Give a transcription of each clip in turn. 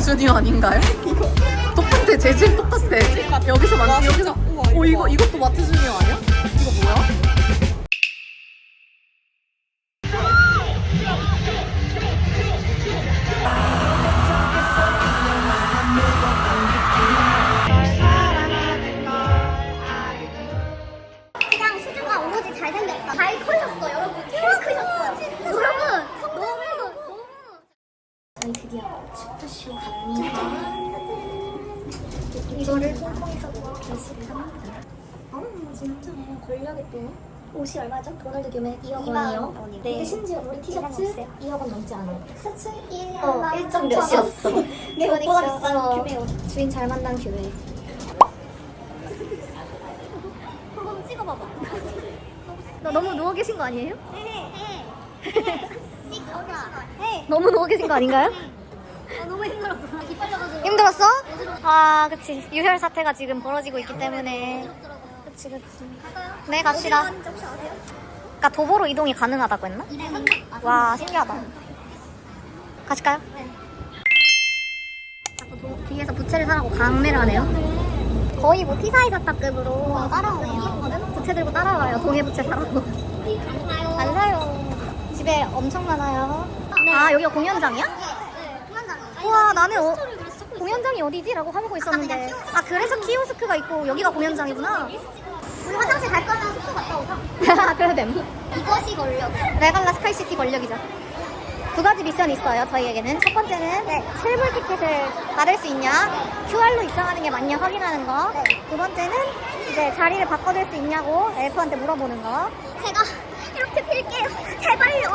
주니어 아닌가요? 똑같아 재질 똑같아 여기서 만 여기서 어 이거 이것도 마트 주니어 아니야? 이거 뭐야? 홍콩에서 게시를 합니다. 어, 진짜 권력이 또. 옷이 얼마죠? 오늘도 규모 2억 원이요. 네. 근데 심지어 우리 티셔츠 2억 원 넘지 않아요. 셔츠 1억 어, 1점 몇이었어. 네, 옷보다 비싼 규메 옷. 주인 잘 만난 규메. 그거 찍어봐봐. 너 너무 누워 계신 거 아니에요? 너무 누워 계신 거 아닌가요? 너무 힘들었어. 힘들었어? 아, 그치. 유혈 사태가 지금 벌어지고 있기 때문에. 그치, 그치. 네, 갑시다. 그러니까 도보로 이동이 가능하다고 했나? 와, 신기하다. 가실까요? 자꾸 도- 뒤에서 부채를 사라고 강매를 하네요. 거의 뭐 피사의 사탑급으로 따라오네요. 부채 들고 따라와요. 동해 부채 사라고. 안 사요. 집에 엄청 많아요. 아 여기가 공연장이야? 우와 나는 어, 공연장이 어디지? 라고 하고 있었는데. 아 그래서 키오스크가 있고 여기가 공연장이구나. 우리 화장실 갈 거면 숙소 갔다 오자. 그래도 됨. 이것이 권력. 레갈라 스카이시티 권력이죠. 두 가지 미션이 있어요 저희에게는. 첫 번째는 실물 티켓을 받을 수 있냐? QR로 입장하는 게 맞냐? 확인하는 거두 번째는 이제 자리를 바꿔줄 수 있냐고 엘프한테 물어보는 거. 제가 이렇게 빌게요 제발요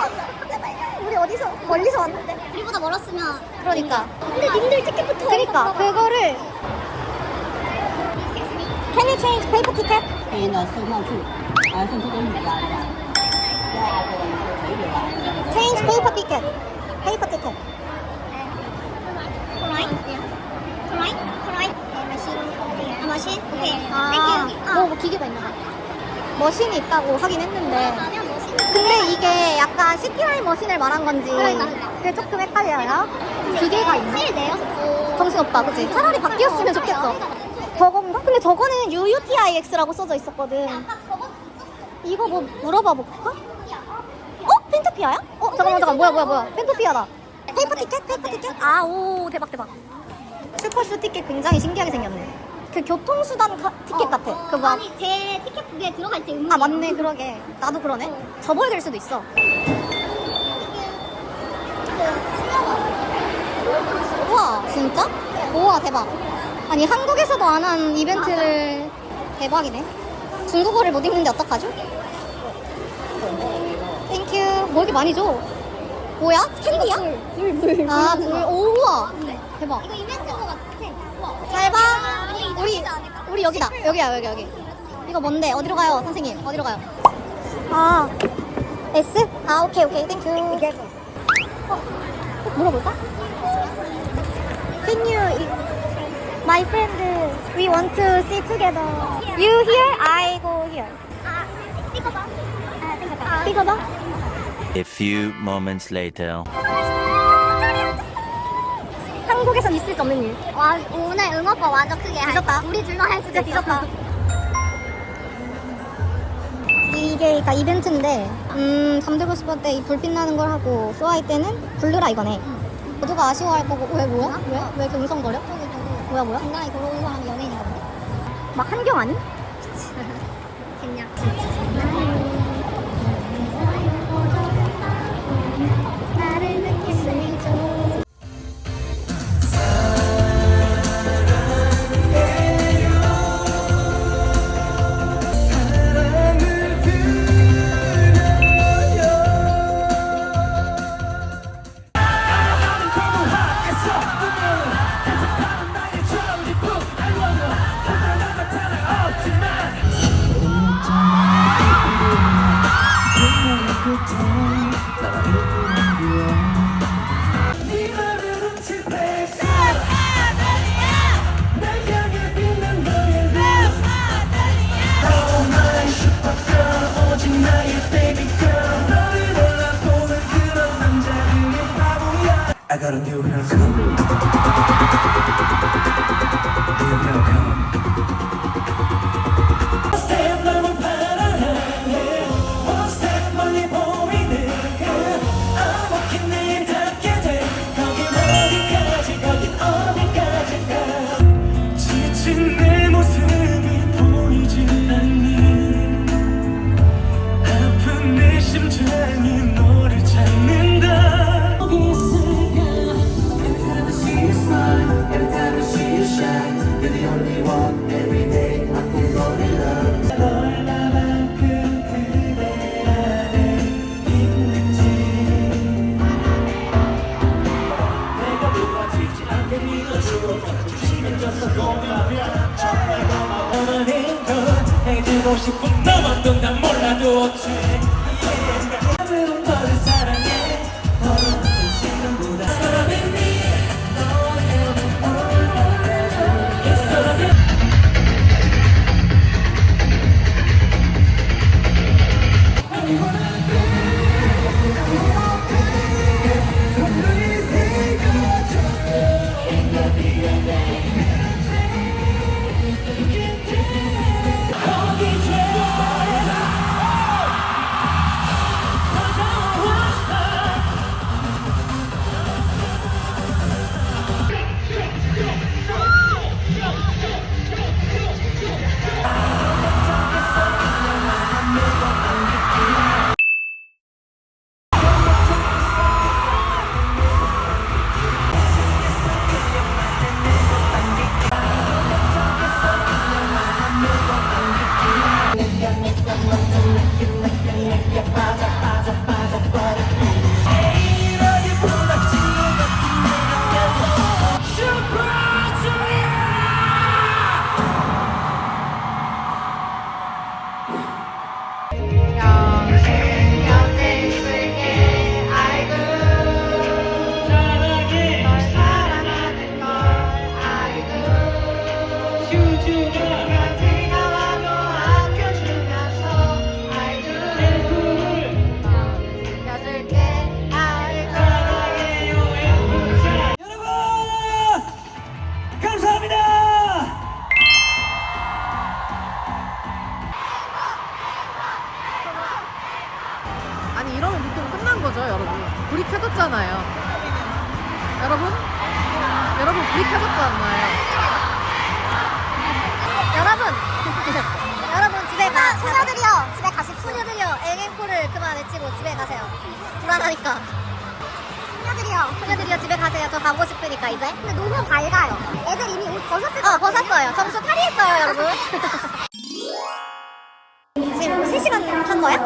우리 어디서 멀리서 왔는데 우리보다 멀었으면 그러니까 근데 님들 티켓부터 그러니까 그거를 Can you change paper ticket? 可以呢，送上去，啊，送出给你家的。第二个可以吧？ Change paper ticket. Paper ticket. Alright. Alright. Alright. machine. 아, machine? 오케이. 아, 뭐, 뭐 기계가 있나 봐. 머신이 있다고 하긴 했는데. 근데 이게 약간 CPI 머신을 말한 건지 그게 조금 헷갈려요. 기계가 있나? 정신 없다, 그치? 차라리 바뀌었으면 좋겠어. 저건가? 근데 저거는 UUTIX라고 써져 있었거든. 이거 뭐 물어봐 볼까? 어? 펜토피아야? 어? 잠깐만 잠깐 뭐야 뭐야 뭐야 펜토피아다 페이퍼 티켓? 페이퍼 티켓? 아 오 대박 대박 슈퍼쇼 티켓 굉장히 신기하게 생겼네 그 교통수단 카- 티켓 같아. 그거 아니 제 티켓 북에 들어갈 때 의무 아 맞네 그러게. 나도 그러네. 접어야 될 수도 있어. 우와 진짜? 우와 대박. 아니 한국에서도 안 한 이벤트를 대박이네. 중국어를 못 읽는데 어떡하죠? 땡큐 뭐 이렇게 많이 줘? 뭐야? 캔디야? 물물 아, 물. 오, 우와. 대박. 이거 이벤트인 것 같아. 우와. 잘 봐 우리 우리 여기다 여기야 여기 여기 이거 뭔데 어디로 가요 선생님 어디로 가요 아 S 아 오케이 오케이 땡큐 어 물어볼까 Can you My friend we want to see together You here I go here 아 찍어봐 아 땡겼다 찍어봐 A few moments later. 있을 수 없는 일 와 오늘 응원법 완전 크게 할 뒤졌다. 우리 둘만 할 수도 진짜 있어 뒤졌다 이게 그러니까 이벤트인데 음 잠들고 싶을 때 이 불빛 나는 걸 하고 소화할 때는 블루라 이거네 모두가 아쉬워할 거고 왜 뭐야? 왜? 왜 이렇게 웅성거려? 뭐야 뭐야? 중간에 걸어온 사람이 연예인인가 본데 막 한경 아니? 겠냐 싶은 너만도 난 몰라도 돼오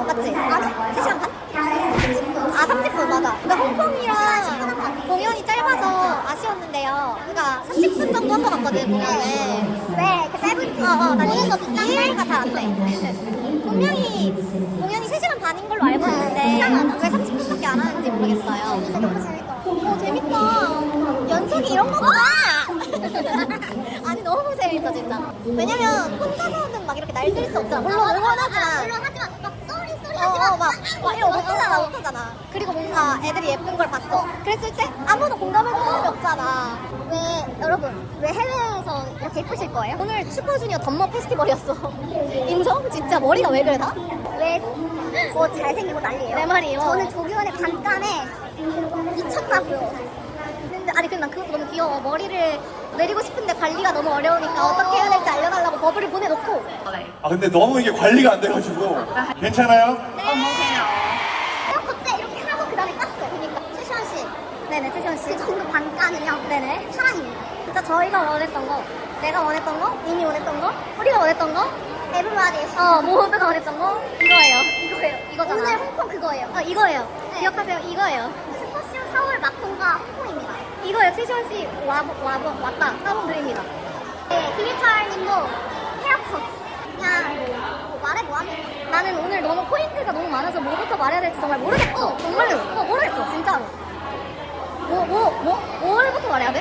맞지? 아니 3시간 반? 아 30분 맞아. 근데 홍콩이랑 공연이 짧아서 아쉬웠는데요. 그러니까 30분 정도 한 것 같거든 공연을 왜? 그 짧은 어어 난 공연도 이해가 잘 안 돼. 분명히 공연이 3시간 반인 걸로 알고 있는데 왜 30분밖에 안 하는지 모르겠어요. 진짜 너무 재밌다 어 재밌다. 연속이 이런 거구나! 아니 너무 재밌어 진짜. 왜냐면 혼자서는 막 이렇게 날뛸 수 없잖아. 물론 응원하지만 하지만 막 막, 막 이런 거 못하잖아 못하잖아. 그리고 뭔가 애들이 예쁜 걸 봤어. 그랬을 때 아무도 공감해줄 사람이 없잖아. 왜 여러분 왜 해외에서 이렇게 예쁘실 거예요? 오늘 슈퍼주니어 덤머 페스티벌이었어. 인정? 진짜 머리가 왜 그래 다? 왜 뭐 잘생기고 난리예요. 내 말이요. 저는 조규현의 반감에 미쳤다고요. 근데 아니 근데 난 그것도 너무 귀여워. 머리를 내리고 싶은데 관리가 너무 어려우니까 어떻게 해야 될지 알려달라고 버블을 보내놓고. 아 근데 너무 이게 관리가 안 돼가지고. 괜찮아요? 그때 이렇게 하고 그 다음에 깠어요. 그러니까 최시원 씨. 네네 최시원 씨 그 정도 반감은요? 네네. 사랑입니다. 진짜 저희가 원했던 거 내가 원했던 거 이미 원했던 거 우리가 원했던 거 에브리바디 어 모두가 원했던 거 이거예요. 이거예요. 이거잖아 오늘 홍콩 그거예요. 어 이거예요. 기억하세요? 이거예요. 슈퍼쇼 서울 마콘과 홍콩입니다 이거예요 최시원 씨 와, 와, 왔다 따봉 드립니다 네 김희철 님도 헤어컷 그냥 뭐 말해 뭐하니 나는 오늘 너무 포인트가 너무 많아서 뭐부터 말해야 될지 정말 모르겠어 정말로 어, 모르겠어 진짜로 뭐 뭐 뭐 뭘부터 말해야 돼?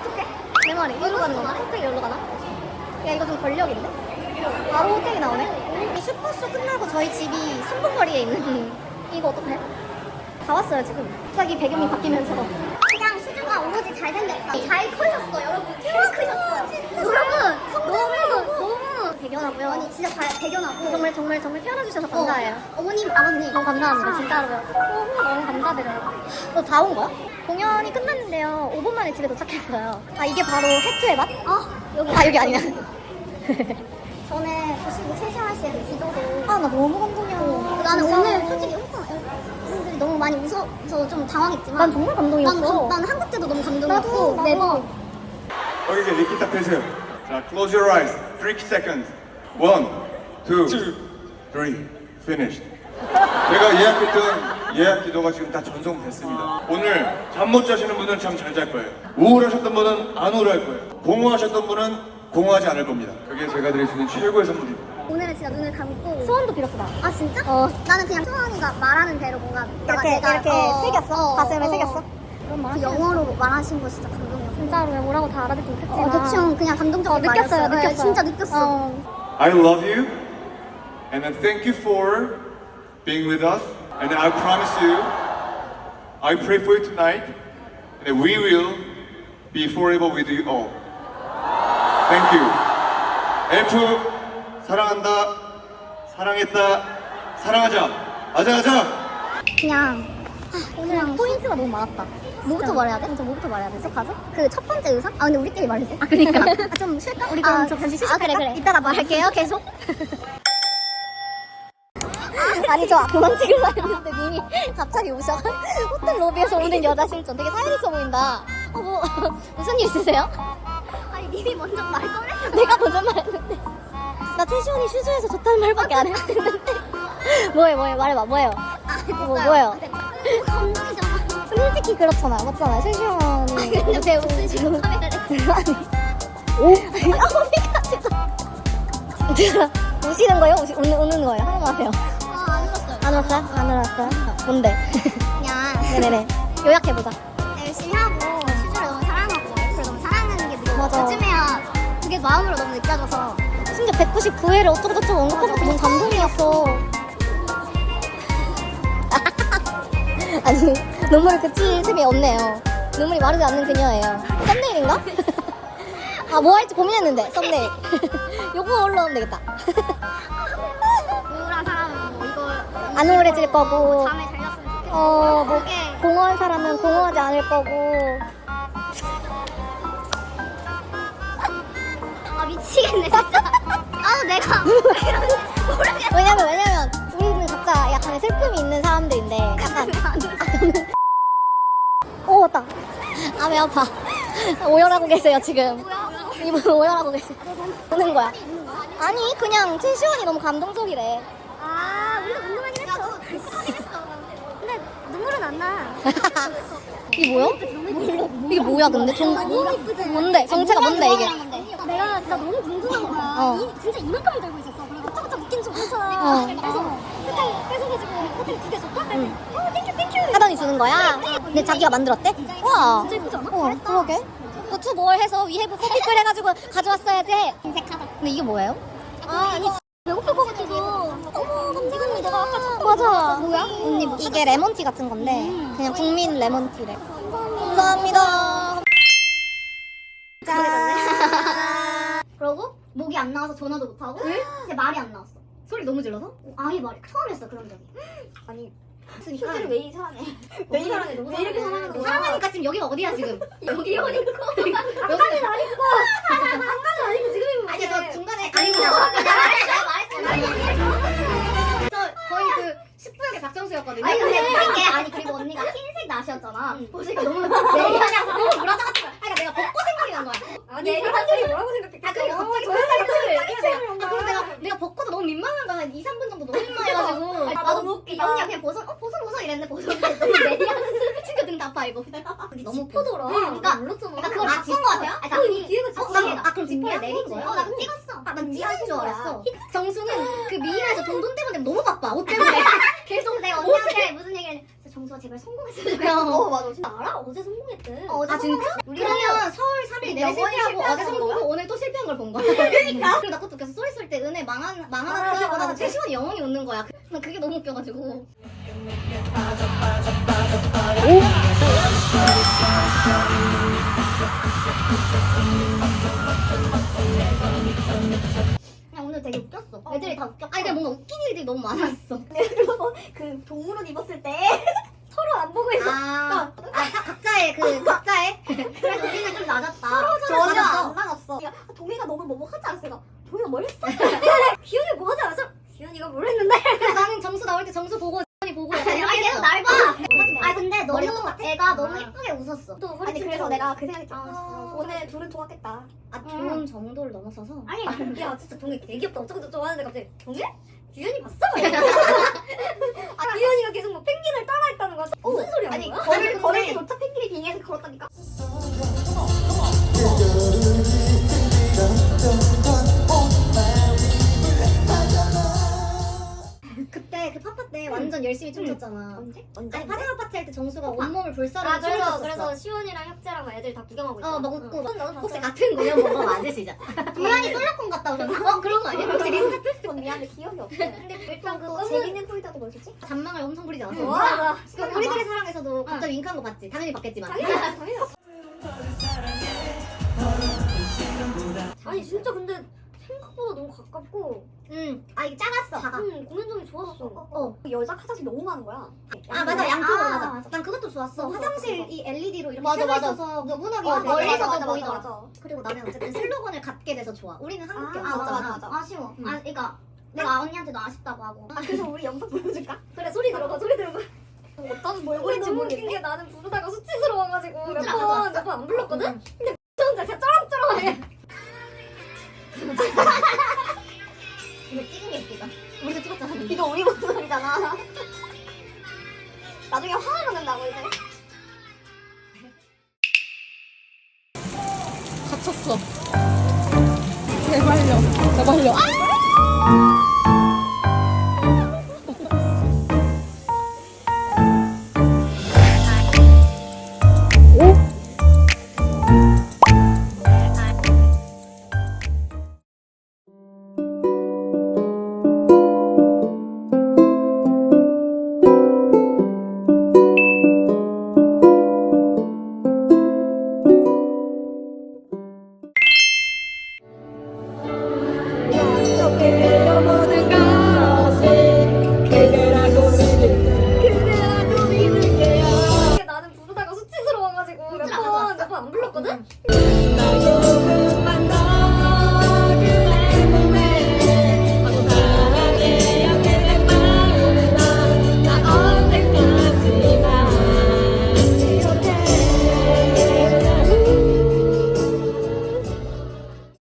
어떡해? 내 말이 이리로 가는 건가? 호텔 여기로 가나? 야 이거 좀 권력인데? 바로 호텔이 나오네 이 슈퍼쇼 끝나고 저희 집이 3분 거리에 있는 이거 어떡해? 다 왔어요 지금 갑자기 배경이 바뀌면서 오로지 잘생겼다. 잘 크셨어 여러분. 대박 크셨어요 여러분 너무 너무 대견하고요. 아니 진짜 잘 대견하고. 정말 정말 정말 태어나주셔서 감사해요. 어, 머님 아버님. 너무 감사합니다. 진짜로요 너무 너무 감사드려요. 너 다 온 거야? 공연이 끝났는데요. 5분 만에 집에 도착했어요. 아 이게 바로 해투의 맛? 아 여기. 아 여기 아니야. 전에 조심 최시환 씨의 그 기도도 아나 너무 감동이야. 나는 오늘 솔직히 홍콩 너무 많이 웃어서 좀 당황했지만 난 정말 감동이었어. 난, 난 한국 때도 너무 감동이었고 나도, 매번 거기 이렇게 리키 딱 펴세요. 자 close your eyes. 3 seconds. 1 2 3 finished. 제가 예약했던 예약 기도가 지금 다 전송됐습니다. 오늘 잠 못 자시는 분은 잠 잘 잘 거예요. 우울하셨던 분은 안 우울할 거예요. 공허하셨던 분은 공허하지 않을 겁니다. 그게 제가 드릴 수 있는 최고의 선물입니다 오늘은 진짜 눈을 감고 소원도 빌었어 나. 아 진짜? 어. 나는 그냥 소원이가 말하는 대로 뭔가 이렇게 이렇게 새겼어. 가슴에 새겼어. 그 영어로 말하신 거 진짜 감동이었어. 진짜로 뭐라고 다 알아듣지 못했지만. 어, 대충 그냥 감동적인 느꼈어요. 느꼈어요. 진짜 느꼈어. I love you, and I thank you for being with us. And I promise you, I pray for you tonight, and we will be forever with you all. Thank you. F 사랑한다, 사랑했다, 사랑하자, 아자아자. 그냥 아, 오늘 포인트가 너무 많았다. 뭐부터 말해야 돼? 진짜 뭐부터 말해야 돼? 어떡하지? 그첫 번째 의상? 아 근데 우리끼리 말해도 돼? 아 그러니까 아, 좀 쉴까? 우리 그럼 저 잠시 쉬실까? 아 그래 그래 이따가 말할게요 계속 아니 저 그만 찍으려 했는데 님이 갑자기 오셔 호텔 로비에서 오는 여자 실전 되게 사연 있어 보인다 어, 뭐, 무슨 일 있으세요? 아니 님이 먼저 말 꺼냈어 내가 먼저 말했는데 나 태시언이 슈즈에서 좋다는 말밖에 안 했는데. 뭐해 뭐해 말해봐 뭐예요? 뭐, 뭐예요? 감동이잖아 솔직히 그렇잖아. 맞잖아. 태시언이 근데 왜 웃으시고 카메라를 아니 오? 아니 진짜 우시는 거예요? 우시, 우는, 우는 거예요? 하는 거 하세요. 안 울었어요. 안 울었어요? 안 울었어요? 뭔데? 그냥 네네네. 요약해보자. 열심히 하고 슈즈를 너무 사랑하고 애플 너무 사랑하는 게 느껴 맞아. 요즘에야 그게 마음으로 너무 느껴져서 심지어 199회를 어쩌고 저쩌고 언급한 것도 너무 감동이었어. 아니 눈물을 그칠 틈이 없네요. 눈물이 마르지 않는 그녀예요. 썸네일인가? 아 뭐 할지 고민했는데 썸네일. 요거 올라오면 되겠다. 우울한 사람은 뭐 이거 안 우울해질 거고. 잠을 잘 잤으면 좋겠어 어 뭐 공허한 사람은 공허하지 않을 거고 미치겠네 진짜. 아 내가 왜냐면 왜냐면 우리는 각자 약간의 슬픔이 있는 사람들인데 약간 오 맞다. 아배 아파. 오열하고 계세요 지금. 이분 오열하고 계세요. 보는 거야. 아니 그냥 최시원이 너무 감동적이래. 아 우리가 궁금하긴 했어. 근데 눈물은 안 나. 이게 뭐야? 이게 뭐야 근데? 정... 뭔데? 정체가 뭔데 이게? 내가 진짜 너무 궁금한 거야. 어. 이, 진짜 이만큼을 들고 있었어. 그리고 쩍쩍 묶인 줄 모르잖아. 어. 그래서 호텔 뺏어가지고 호텔 두개 줬다? 응. 어, 땡큐 땡큐. 하더니 주는 거야? 근데 자기가 만들었대? 와. 진짜 예쁘지 않아? 어, 그러게. 부투 뭘 해서 위해부 커피클 해가지고 가져왔어야지. 인색하다. 근데 이게 뭐예요? 아, 아니 배고플 것 같아서. 어머, 감사합니다. 내가 아까 줬던 맞아. 거 뭐야? 언니 뭐 이게 레몬티 같은 건데 그냥 국민 레몬티래. 감사합니다. 전화도 못 하고 제 말이 안 나왔어. 소리 너무 질러서? 아예 말이 처음이었어 그런 적이. 아니 휴지를 왜 이상하네. 왜 이러네? 왜 이렇게 사랑하는 거야? 사랑하니까 지금 여기가 어디야 지금? 여기 옷 입고 아까는 안 입고 아까는 안 입고 지금 입고 아니 저 중간에 아니 아니 그냥 그냥 저 거의 그 10분의 박정수였거든요. 아니 근데 아니 그리고 언니가 흰색 나시였잖아 보니까 너무 내리하냐 너무 불안하다 거야 그러니까 내가 벚꽃 생각이 난 거야. 아니 사람들이 뭐라고 생각해 아 그리고 갑자기 저 생각을 아 그리고 내가 내가 벚꽃도 너무 민망한 거야. 한 2, 3분 정도 너무 민망해가지고. 아, 나도 너무 웃기다. 언니가 그냥 보선 어 보선 웃어. 이랬는데 보선인데 너무 내리하는 친구 등다 파이고 너무 포도라. 그러니까 몰랐잖아. 그러니까 그걸 바꾼 거 같아요? 아, 그 뒤에가 어, 진짜 나, 아 그럼 지퍼를 내린 거야? 어나 찍었어. 난 찍은 줄 알았어. 정수는 그 미인에서 돈돈 때문에 너무 바빠. 옷 때문에. 계속 내가 언니한테 무슨 얘기를 정수가 제발 성공했으면 어, 맞아 진짜 알아? 어제 성공했대 어, 어제 아 진짜? 그러면 서울 3일 내내 영원히 실패하고 실패하는 어제 성공하고 거야? 오늘 또 실패한 걸 본 거야. 그러니까. 그리고 나 그것도 웃겼어. 소리 쓸 때 은혜 망한 망하는 맞아, 줄 알고 나서 맞아. 최시원이 영원히 웃는 거야. 그- 난 그게 너무 웃겨가지고. 그냥 오늘 되게 웃겼어 애들이 다 웃겼어 아니 근데 뭔가 웃긴 일들이 너무 많았어. 그 동물옷 입었을 때 서로 안 보고 있어 아, 아 가- 각자의 그 각자의. 그래서 우리는 좀 낮았다 서로 전혀 낮았어. 안 나갔어 동이가 너무 뭐 하지 않았어 내가 동이가 뭘 했어? 기현이 뭐 하지 않았어? 기현이가 뭘 했는데? 근데 나는 정수 나올 때 정수 보고 시원이 보고 약간 이렇게 계속 했어. 날 봐. 아 근데 머리 너무 똑같아? 애가 너무 예쁘게 웃었어. 또 아니 그래서 내가 그 생각이 아. 오늘 둘은 좋았겠다. 아 좋은 정도를 넘어서서. 아니 야 진짜 동이 되게 귀엽다. 어쩌고 저쩌고 하는데 갑자기 동이? 규현이 봤어? 아 규현이가 계속 뭐 펭귄을 따라했다는 거야. 무슨 소리 하는 아니, 거야? 걸을 때조차 펭귄이 빙에서 걸었다니까. 완전 열심히 춤췄잖아. 언제? 언제? 아니 파생 아 파티 할때 정수가 온몸을 불사르고 아 그래서 춤을 그래서 췄었어. 시원이랑 혁재랑 막 애들 다 구경하고 있어. 어 먹고 막 혹시? 같은 공연 보고 맞으시죠? 고양이 솔로콘 갔다 오셨나? 어 그런 거 아니야? 혹시 리스타트? 어, 미안해 기억이 없어. 근데 일단 또 그거 재밌는 포인트가 뭐였지? 잔망을 엄청 부리지 않았어? 응, 맞아. 그 우리들의 사랑에서도 갑자기 윙크한 거 봤지? 당연히 봤겠지만. 아니 진짜 근데 생각보다 너무 가깝고 응. 아 이게 작았어. 작아. 응 공연장이 좋았어. 어. 여자 화장실 너무 많은 거야. 아 맞아 양쪽으로 아, 맞아. 맞아. 난 그것도 좋았어. 너무 화장실 좋았어. 이 LED로 이렇게 맞아, 켜져 맞아. 있어서 누구나 맞아, 멀리서도 맞아, 보이더라. 맞아, 맞아. 그리고 나는 어쨌든 슬로건을 갖게 돼서 좋아. 우리는 한국에 아. 맞아, 맞아, 맞아. 아쉬워. 응. 아 그러니까 내가 언니한테도 아쉽다고 하고. 아 그래서 우리 영상 보여줄까? 그래 소리 들어봐 소리 들어봐. 어떤 뭘 우리 보는지 너무 웃긴 모르겠네. 게 나는 부르다가 수치스러워가지고 몇 번. 몇 번 안 불렀거든. 응. 저 이거 찍은 게 웃기다. 우리도 찍었잖아. 이거 우리 목소리잖아. 나중에 화가 난다고 이제. 갇혔어. 제발요. 제발요. 나